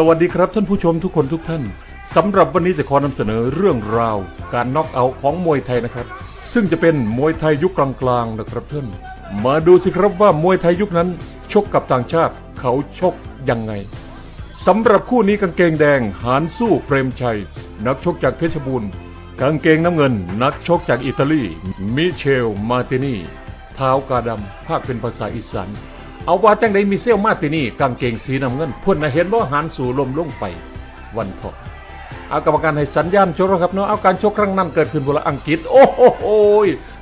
สวัสดีครับท่านผู้ชมทุกคนทุกท่านสำหรับวันนี้จะขอนำเสนอเรื่องราว การน็อกเอาท์ของมวยไทยนะครับ ซึ่งจะเป็นมวยไทยยุคกลางๆนะครับท่านมาดูสิครับว่ามวยไทยยุคนั้น ชกกับต่างชาติเขาชกยังไงสำหรับคู่นี้กางเกงแดงหานสู้เปรมชัย นักชกจากเพชรบูรณ์กางเกงน้ำเงิน นักชกจากอิตาลีมิเชลมาตินีเท้ากาดำภาคเป็นภาษาอีสาน เอาว่าจังไดมีเซลมาตินี่กางเกงสีน้ำเงินพื่นนะเห็นว่าหันสู่ลมลงไป วันทอเอากรรมการให้สัญญาณชกครับเนาะเอาการชกครั้งนั้นเกิดขึ้นบนอังกฤษ โอ้โห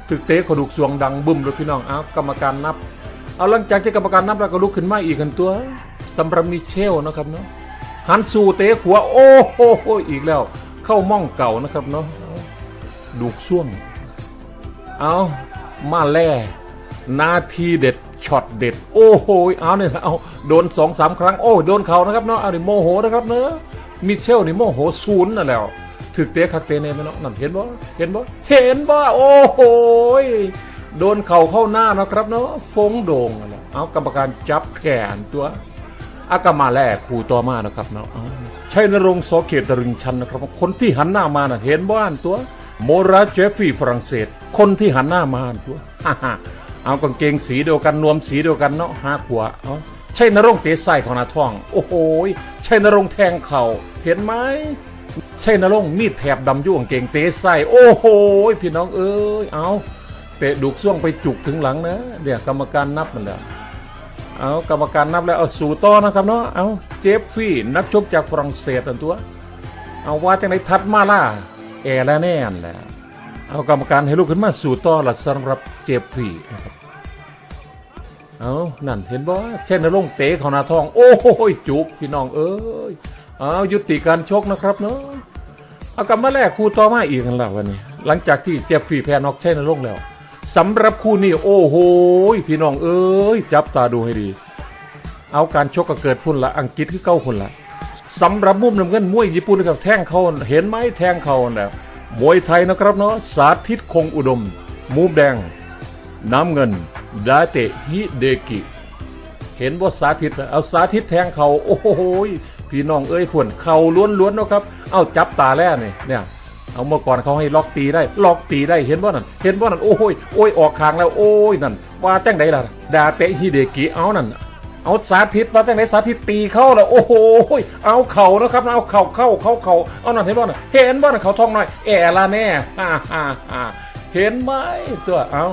ถึกเตะกระดูกสวงดังบึ้มเลยพี่น้องเอากรรมการนับ เอาหลังจากที่กรรมการนับแล้วก็ลุกขึ้นมาอีกกันตัวสำหรับมิเชลนะครับเนาะหันสู่เตะขวาโอ้โหอีกแล้ว เข้าม่องเก่านะครับเนาะดูกส่วง เอามาแล่นาทีเด็ด ช็อตเด็ด โอ้โหเอาเนี่ยเอาโดนสองสามครั้งโอ้โดนเขานะครับเนาะเอาดิโมโหนะครับเนาะมิเชลนี่โมโหศูนย์นั่นแล้วถึกเตะคักเตะเนไหมเนาะนั่นเห็นบ่เห็นบ่เห็นบ่โอ้โหโดนเข่าเข้าหน้านะครับเนาะฟงโด่งนั่นแหละเอากรรมการจับแขนตัวอากามาแรกคู่ต่อมานะครับเนาะใช่นรงโสเขตตรึงชันนะครับ คนที่หันหน้ามาน่ะเห็นบ้านตัว โมราเจฟฟี่ฝรั่งเศส คนที่หันหน้ามาตัวฮ่า เอากางเกงสีเดียวกันนวมสีเดียวกันเนาะห้าขวาเอาใช่นรงเตะไส้ของนาท่อง โอ้โหใช่นรงแทงเข่าเห็นไหมใช่นรงมีดแถบดำยุ่งกางเกงเตะไส้โอ้โหพี่น้องเอ้ยเอาเตะดุกซ่วงไปจุกถึงหลังนะเดี๋ยวกรรมการนับมันแล้วเอากรรมการนับแล้วเอาสู่ต่อนะครับเนาะเอาเจฟฟี่นักชกจากฝรั่งเศสอันตัว เอาว่าจังไหนทัดมาล่าแอร์แล้วแน่นแหละเอากรรมการให้ลูกขึ้นมาสู่ต่อละสำหรับเจฟฟี่นะครับ เอานั่นเห็นบ่เช่นนรงเตะเขาหนาทอง โอ้โหจุกพี่น้องเอ้ยเอายุติการชกนะครับเนาะเอากลับมาแรกคู่ต่อมาอีกกันแล้ววันนี้ หลังจากที่เจฟฟี่แพนอกเช่นนรงแล้วสำหรับคู่นี้โอ้โหพี่น้องเอ้ยจับตาดูให้ดี เอาการชกก็เกิดพุ่นละอังกฤษคือเก้าคนละสำหรับมุมน้ำเงินมวยญี่ปุ่นนะครับแทงเขาเห็นไหมแทงเขาเนี่ยมวยไทยนะครับเนาะสาธิตคงอุดม มุมแดง น้ำเงิน ดาเตะฮิเดกิ เห็นว่าสาธิตเอาสาธิตแทงเขาโอ้โหพี่น้องเอ้ยพวนเขาล้วนๆนะครับ เอาจับตาแล้วนี่ยเนี่ยเอาเมื่อก่อนเขาให้ล็อกตีได้ ล็อกตีได้เห็นว่านั่น เห็นว่านั่นโอ้ยโอ้ยออกคางแล้วโอ้ยนั่นว่าจังไดล่ะดาเตะฮิเดกิเอานั่นเอาสาธิตว่าจังไดสาธิตตีเข้าแล้วโอ้โหเอาเข่านะครับเอาเข่าเข้าเข้าเข่าเอานั่นเห็นว่านั่นเห็นว่านั่นเขาทองน้อยแอละแน่ฮ่าฮ่าฮ่าเห็นไหมตัวเอา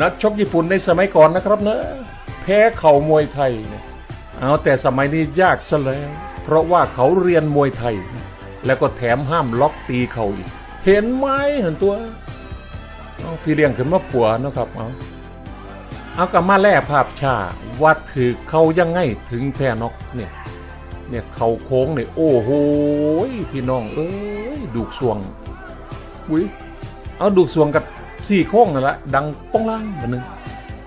นักชกญี่ปุ่นในสมัยก่อนนะครับเนอะแพ้เข่ามวยไทยเนี่ยเอาแต่สมัยนี้ยากซะแล้ว เพราะว่าเขาเรียนมวยไทย แล้วก็แถมห้ามล็อกตีเขาอีก เห็นไหมเห็นตัวเอาพี่เลี้ยงขึ้นมาปัวนะครับเอาเอากลับมาแล่ภาพชาวัดถือเขายังไงถึงแท่นอกเนี่ยเนี่ยเขาโค้งเนี่ยโอ้โหพี่น้องเอ้ยดูกสวงอุ้ยเอาดูกสวงกับ สี่โค้งนั่นแหละดังป้องล่างมันนึง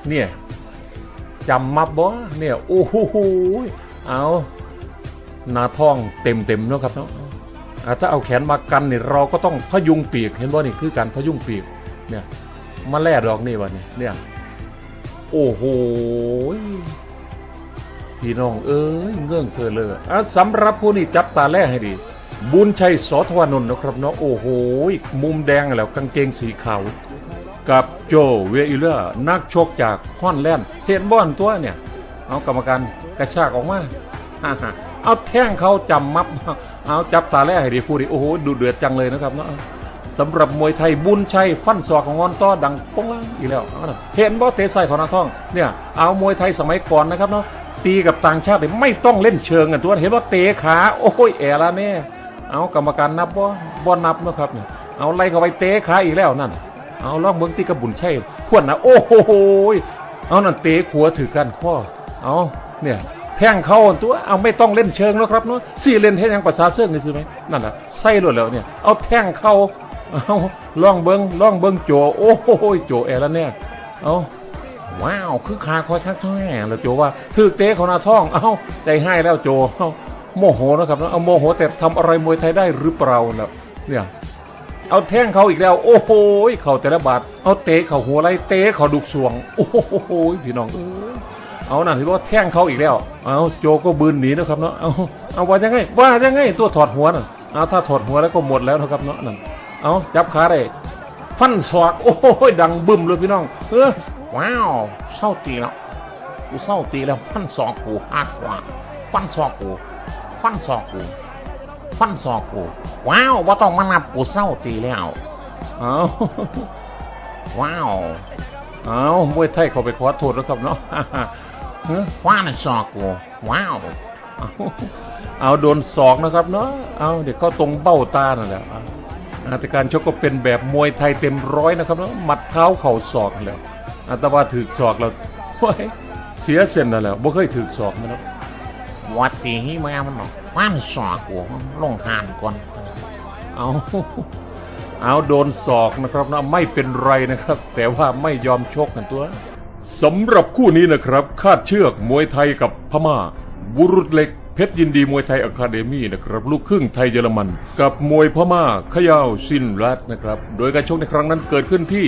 เนี่ยจำมาบ่เนี่ยโอ้โหเอาหนาท้องเต็มเต็มเนาะครับเนาะถ้าเอาแขนมากันเนี่ยเราก็ต้องพยุงปีกเห็นบ่นี่คือการพยุงปีกเนี่ยมาแล่ดอกนี่วะนี่เนี่ยโอ้โหพี่น้องเอ้ยเงื่องเธอเลยอะสำหรับผู้นี้จับตาแล่ให้ดี บุญชัยสอทวานนท์นะครับเนาะโอ้โหมุมแดงแล้วกางเกงสีขาว กับโจเวอิเลอร์นักชกจากฮอนแลนด์เห็นบอนตัวเนี่ย เอากรรมการกระชากออกมาเอาแท่งเขาจำมับเอาจับตาแรกให้ดีพูดดิโอ้โหดูเดือดจังเลยนะครับเนาะสำหรับมวยไทยบุญชัยฟันศอกของงอนต้อดังป้องล่างอีกแล้วเห็นบ่เตะใส่ของนาท่องเนี่ยเอามวยไทยสมัยก่อนนะครับเนาะตีกับต่างชาติเนี่ยไม่ต้องเล่นเชิงกันตัวเห็นว่าเตะขาโอ้ยแอละแน่เอากรรมการนับบ่บ่นับนะครับเนี่ยเอาไล่เข้าไปเตะขาอีกแล้วนั่น เอาล่องเมืองที่กระบุญชัยขวดนะโอ้โหเอานั่นเตะขัวถือกันข้อเอาเนี่ยแทงเข้าตัวเอาไม่ต้องเล่นเชิงแล้วครับเนาะสี่เล่นให้ยังภาษาเสื่องนี่ใช่ไหมนั่นแหละใส่หลดแล้วเนี่ยเอาแทงเข้าเอาล่องเบิงล่องเบิงโจโอ้โหโจแอร์แล้วเนี่ยเอาว้าวคือขาคอยทักแง่แล้วโจว่าถือเตะของนาท้องเอาใจให้แล้วโจเอาโมโหนะครับเนาะเอาโมโหแต่ทำอะไรมวยไทยได้หรือเปล่าแล้วเนี่ย เอาแท่งเขาอีกแล้ว โอ้โหเขาแต่ละบาทเอาเตะเขาหัวไรเตะเขาดุกสวง โอ้โหพี่น้องเอ้ยเอานั่นที่ว่าแท่งเขาอีกแล้ว เอาโจก็บืนหนีนะครับเนาะเอาเอาว่ายังไงว่ายังไงตัวถอดหัวน่ะเอาถ้าถอดหัวแล้วก็หมดแล้วนะครับเนาะนั่นเอาจับขาได้ฟันศอกโอ้ยดังบึ้มเลยพี่น้องเออว้าวเศร้าตีแล้วกูเศร้าตีแล้วฟันศอกกูหักกว่าฟันศอกกูฟันศอกกู ฟันศอกกู ว้าวว่าต้องมานับกูเศร้าตีแล้ว เอาว้าว เอามวยไทยเขาไปขอโทษแล้วครับเนาะเออฟันศอกกู ว้าวเอาเอาโดนศอกนะครับเนาะ เอาเดี๋ยวเข้าตรงเบ้าตานั่นแหละเอาอาแต่การชกก็เป็นแบบมวยไทยเต็มร้อยนะครับเนาะ หมัดเท้าเข่าศอกนั่นแหละอาแตว่าถือศอกแล้วโอ้ยเสียเส้นนั่นแหละบ่เคยถือศอกมันนะ วัดตีให้แม่มันหรอกฟันศอกกูลงหานก่อน เอาเอาโดนศอกนะครับนะไม่เป็นไรนะครับ แต่ว่าไม่ยอมชกกันตัวสำหรับคู่นี้นะครับ คาดเชือกมวยไทยกับพม่า บุรุษเหล็กเพชรยินดีมวยไทยอะคาเดมี่นะครับ ลูกครึ่งไทยเยอรมัน กับมวยพม่าขยาวซินรัตนะครับ โดยการชกในครั้งนั้นเกิดขึ้นที่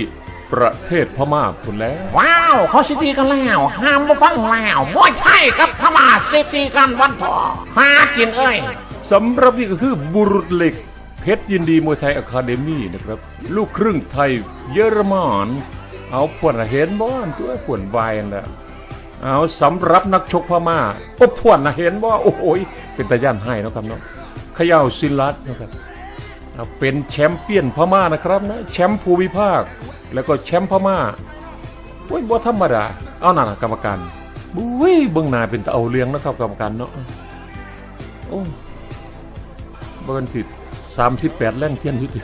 ประเทศพม่าคุณแล้ว ว้าวเขาสิตีกันแล้วห้ามมาฟังแล้วมวยไทยกับพม่าสิตีกันวันทอหากินเอ้ยสำหรับนี่ก็คือบุรุษเหล็ก เพชรยินดีมวยไทยอะคาเดมี่นะครับ ลูกครึ่งไทยเยอรมันเอาผวนเห็นบ้อนตัวผวนวายนั่นแหละเอาสำหรับนักชกพม่าโอ้ผวนนะเห็นว่าโอ้โหยเป็นตาย่านให้เนาะครับเนาะเขย่าวซินลัดนะครับ เป็นแชมเปี้ยนพม่านะครับนะแชมป์ภูมิภาค แล้วก็แชมป์พม่าโอ้ยบ่ธรรมดาเอานั่นน่ะกรรมการบุ้ยเบื้องหน้าเป็นตาเอาเลี้ยงนะครับกรรมการเนาะโอ้เบิร์นสิสามสิบแปดแรงเทียนยุติ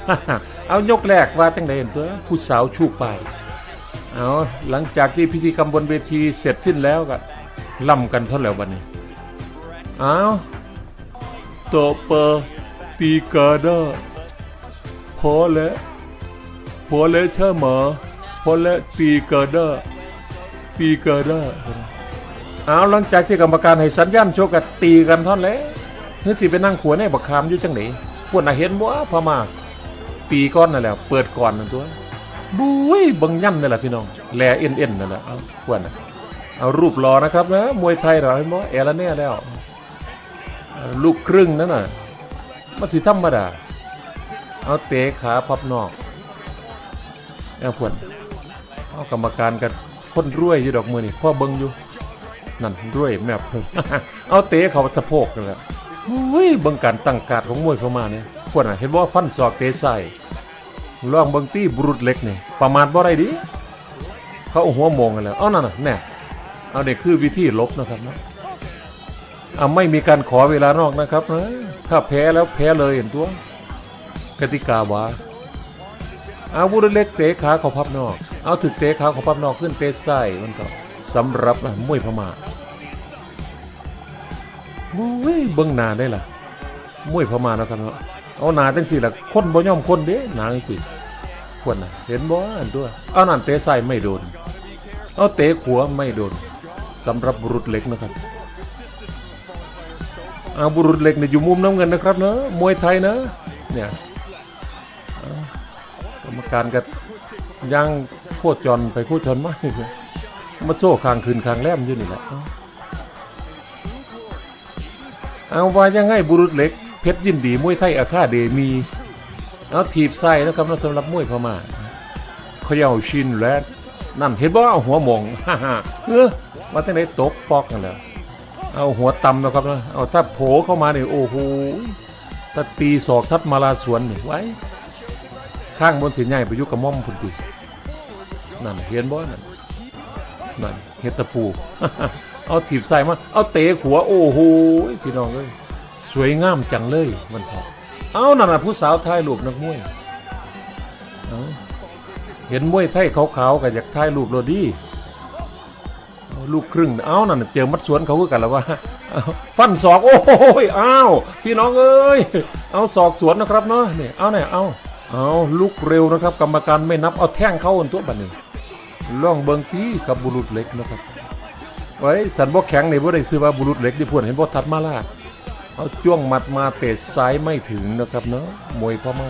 เอายกแรกว่าจังไดเห็นตัวผู้สาวชูไปเอาหลังจากที่พิธีกรรมบนเวทีเสร็จสิ้นแล้วก็ล่ำกันเท่าแล้ววันนี้เอาโตเปอร์ปีกาดา พอแล้วพอแล้วใช่ไหมพอแล้วปีกาดาปีกาดาเอาหลังจากที่กรรมการให้สัญญาณโชกกันตีกันท่านั้นแล้วเฮ้ยสิไปนั่งขัวในบักคามอยู่จังไหนพวกน่ะเห็นว่พม่าปีก้อนนั่นแหละเปิดก่อนนั่นตัวบุ้ยบังยันนั่นแหละพี่น้องแลเอ็นเอ็นนั่นแหละเอาพวกน่ะเอารูปรอนะครับนะมวยไทยเราเห็นบ่แอละแน่แล้วลูกครึ่งนั่นน่ะมันสิธรรมดา เอาเตะขาพับนอกเอาพวกเอากรรมการกันคนรวยอยู่ดอกมือนี่พ่อเบิ้งอยู่นั่นด้วยแมพเอาเตะเขาสะโพกนั่นแหละอุ้ยเบิ่งการตั้งการของมวยเข้ามาเนี่ยพวกน่ะเห็นว่าฟันศอกเตะใส่ลองเบิ่งตี้บรุษเล็กนี่ประมาทบ่ได้ดิเขาหัวโมงกันแล้วเอานั่นน่ะแน่เอาเด็กคือวิธีลบนะครับนะเอาไม่มีการขอเวลานอกนะครับนะถ้าแพ้แล้วแพ้เลยเห็นตัว กติกาว่าเอาบุรุษเล็กเตะขาเขาพับนอก เอาถึกเตะขาเขาพับนอกขึ้นเตะใส่มันก็สำหรับนะมวยพม่าบุ้ยเบิ่งนาได้ล่ะมวยพม่านะครับเนาะเอาหนาจังสี่ล่ะคนบ่ย่อมคนเด้หนาจังสี่ควรนะเห็นบ่อันตัวเอานั่นเตะซ้ไม่โดน เอาเตะขัวไม่โดนสำหรับบุรุษเล็กนะครับเอาบุรุษเล็กเนี่ยอยู่มุมน้ำเงินนะครับเนาะมวยไทยนะเนี่ย รรมการก็ย่างโคตรจรไปโคตรจรมากเลยมาโซ่คางคืนคางแลมอยู่นี่แหละเอาว่ายังไงบุรุษเล็กเพชรยินดีมวยไทยอาคาเดมี เอาถีบไส้แล้วครับนะสำหรับมวยพม่าเขาเยาชินและนั่นเห็นบ่เอาหัวหมองฮ่าฮ่าเออว่าจังไหนตกปอกกันแล้วเอาหัวตำนะครับนะเอาถ้าโผล่เข้ามาเนี่ยโอ้โหถ้าตีศอกทัดมาลาสวนนี่ไว้ ข้างบนเสียใหญ่ไปยุกกระม่อมพุ่นตีนั่นเห็นบ่นั่นนั่นเฮตปู เอาถีบใส่มา เอาเตะขัวโอ้โหพี่น้องเอ้ยสวยงามจังเลยมันทองเอานั่นน่ะผู้สาวถ่ายรูปนักมวยเเห็นมวยไทยขาวๆกับอยากถ่ายรูปโรดีเอาลูกครึ่ง เอานั่นนะเจอมัดสวนเขาคือกันแล้วว่าฟันศอก โอ้ยอ้าว พี่น้องเอ้ย เอาศอกสวนนะครับเนาะนี่เอาเนี่ยเอา เอาลุกเร็วนะครับ กรรมการไม่นับเอาแท่งเข้าอันตัวบัดนี้ล่องเบิงทีกับบุรุษเล็กนะครับไว้สันบ่แข็งนี่บ่ได้ซื้อว่าบุรุษเล็กที่พวนเห็นบ่ทัดมาล่าเอาจ้วงหมัดมาเตะซ้ายไม่ถึงนะครับเนาะมวยพม่า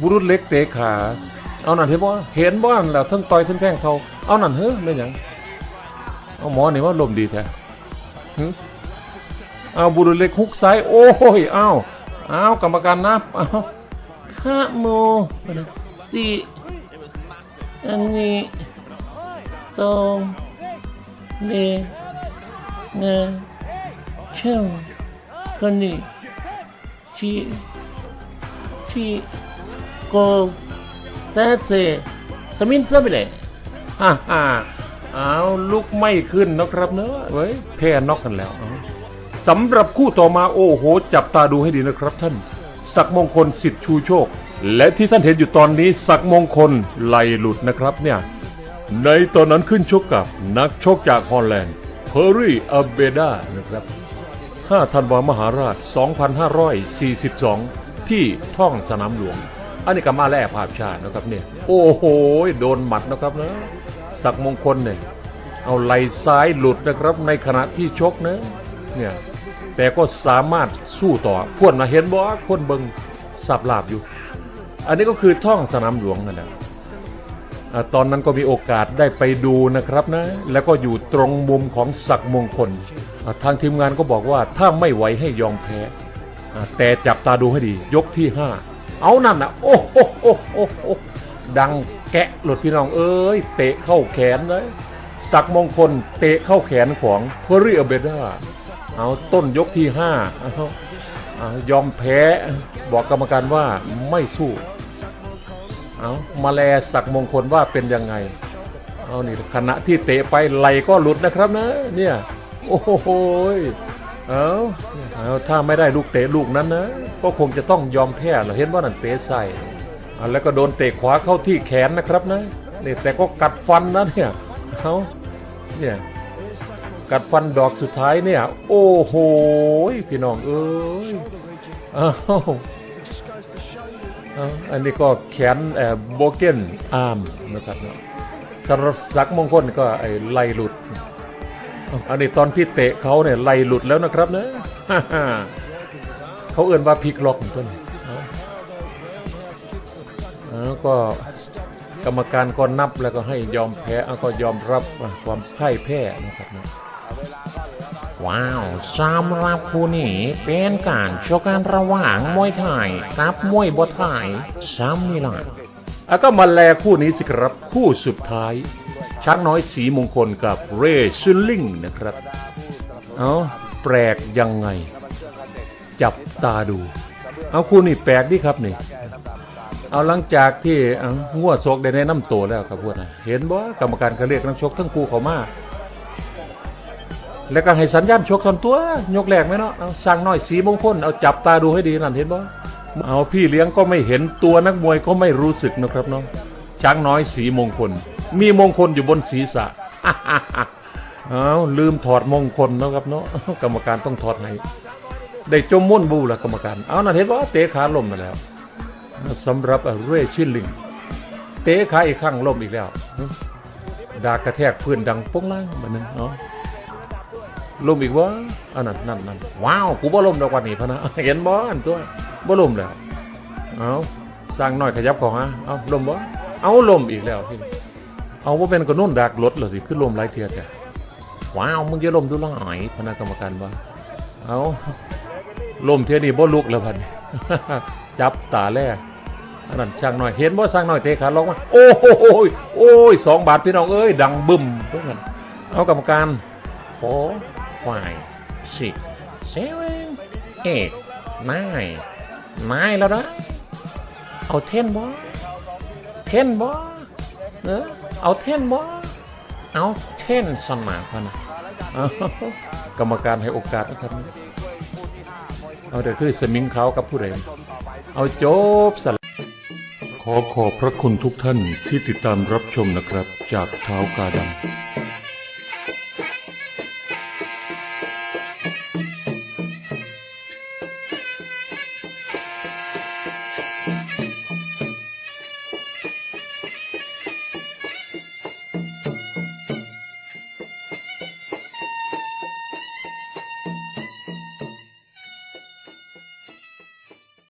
บุรุษเล็กเตะขา เอาหนันเห็นบ่เห็นบ่นั่นแล้วทั้งต่อยทั้งแทงเขาเอาหนันเฮ้ยไม่หยังเอาหมอนี่ว่าลมดีแท้เอาบุรุษเล็กฮุกซ้ายโอ้ยเอาว เอากรรมการนับเอาข้าโมติอันนี้ตรงเลเงเช่าคนนี้ที่ที่โกแต่เสตมินซะไปเลยฮ่าฮ่าเอาลุกไม่ขึ้นนะครับเนอะเว้ยแพ้นอกกันแล้ว สำหรับคู่ต่อมาโอ้โห จับตาดูให้ดีนะครับท่าน ศักมงคลสิทธิ์ชูโชค และที่ท่านเห็นอยู่ตอนนี้ศักมงคลไหลหลุดนะครับเนี่ย ในตอนนั้นขึ้นชกกับนักชกจากฮอลแลนด์เพอร์รี่อัเบดานะครับ 5 ธันวามหาราช 2542 ที่ท่องสนามหลวง อันนี้ก็มาแล่ภาพชาตินะครับเนี่ย โอ้โห โดนหมัดนะครับนะศักมงคลเนี่ย เอาไหลซ้ายหลุดนะครับในขณะที่ชกนะเนี่ย แต่ก็สามารถสู้ต่อพวดมาเห็นบ่คนเบิงสับลาบอยู่ อันนี้ก็คือท่องสนามหลวงนั่นแหละตอนนั้นก็มีโอกาสได้ไปดูนะครับนะ แล้วก็อยู่ตรงมุมของศักมงคล ทางทีมงานก็บอกว่าถ้าไม่ไหวให้ยอมแพ้ แต่จับตาดูให้ดี ยกที่ห้าเอานั่นนะโอ้โหโอ้โหโอ้ดังแกะหลุดพี่น้องเอ้ย เตะเข้าแขนเลยศักมงคลเตะเข้าแขนของเพอริอเบดา เอาต้นยกที่ห้าเอายอมแพ้บอกกรรมการว่าไม่สู้เอามาแลสักมงคลว่าเป็นยังไงเอานี่ขณะที่เตะไปไหลก็หลุดนะครับนะเนี่ยโอ้โหเอาเอาถ้าไม่ได้ลูกเตะลูกนั้นนะก็คงจะต้องยอมแพ้เราเห็นว่านั่นเตะใส่แล้วก็โดนเตะขวาเข้าที่แขนนะครับนะนี่แต่ก็กัดฟันนะเนี่ยเอาเนี่ย กัดฟันดอกสุดท้ายเนี่ย โอ้โหพี่น้องเอ้ยอ้าวอันนี้ก็แขนเอ่อโบเกนอาร์มนะครับเนาะสำหรับศักมงคลก็ไอ้ไหลหลุด อันนี้ตอนที่เตะเขาเนี่ยไหลหลุดแล้วนะครับเนะเขาเอื่นว่าพลิกล็อกต้นอาเอก็กรรมการก็นับแล้วก็ให้ยอมแพ้ก็ยอมรับความพ่ายแพ้นะครับเนาะ ว้าวสำหรับคู่นี้เป็นการชกกันระหว่างมวยไทยกับมวยบทไทยซ้ำนี่ล่ะอะก็มาแลคู่นี้สิครับคู่สุดท้าย ช้างน้อยสีมงคลกับเรซิลลิงนะครับ เอาแปลกยังไง จับตาดู เอาคู่นี้แปลกดิครับนี่ เอาหลังจากที่เอางัวโศกได้แนะนำตัวแล้วครับพวกนะเห็นบ่กรรมการเขาเรียกนักชกทั้งคู่เขามา แล้วก็ให้สัญญาณชกตอนตัวยกแรกไหมเนาะเอาสั่งน้อยสีมงคลเอาจับตาดูให้ดีนั่นเห็นบ่เอาพี่เลี้ยงก็ไม่เห็นตัวนักมวยก็ไม่รู้สึกนะครับเนาะช้างน้อยสีมงคล มีมงคลอยู่บนศีรษะเอาลืมถอดมงคลนะครับเนาะกรรมการต้องถอดให้ได้จมมุ่นบูละกรรมการเอานั่นเห็นว่าเตะขาล้มมาแล้วสำหรับเร่ชิลลิงเตะขาอีกครั้งล้มอีกแล้วดากระแทกพื้นดังโป้งล่างมันนึงเนาะ ล้มอีกวะอันนั้นนั่นนั่นว้าวกูบ่ล้มดอกวันนี้พะนะเห็นบ่อันตัวบ่ล้มแล้วเอาสร้างน้อยขยับของฮะเอาล้มบ่เอาล้มอีกแล้วพี่เอาว่าเป็นกระนุ่นดากรถเหรอสิขึ้นล้มหลายเทียแต่ว้าวมึงจะลมดูหน่อยคณะกรรมการว่เอาล้มเทียนี่บ่ลุกแล้วพันจับตาแรกอันนั้นช่างน้อยเห็นว่าสร้างน้อยเตะขาลงมาโอ้โหโอ้ยสองบาทพี่น้องเอ้ยดังบึ้มเพื่อนเอากรรมการโฟควายสิเซเว่นเอ็ ดนายนายแล้วนะเอาเทนบ่เทนบ่เออเอาเทนบ่เอาเทนสนาพะนะกรรมการให้โอกาสนะครับเอาเดี๋ยวคือสมิงเขากับผู้ใดเอาจบสละขอขอบพระคุณทุกท่านที่ติดตามรับชมนะครับ จากเท้ากาดำ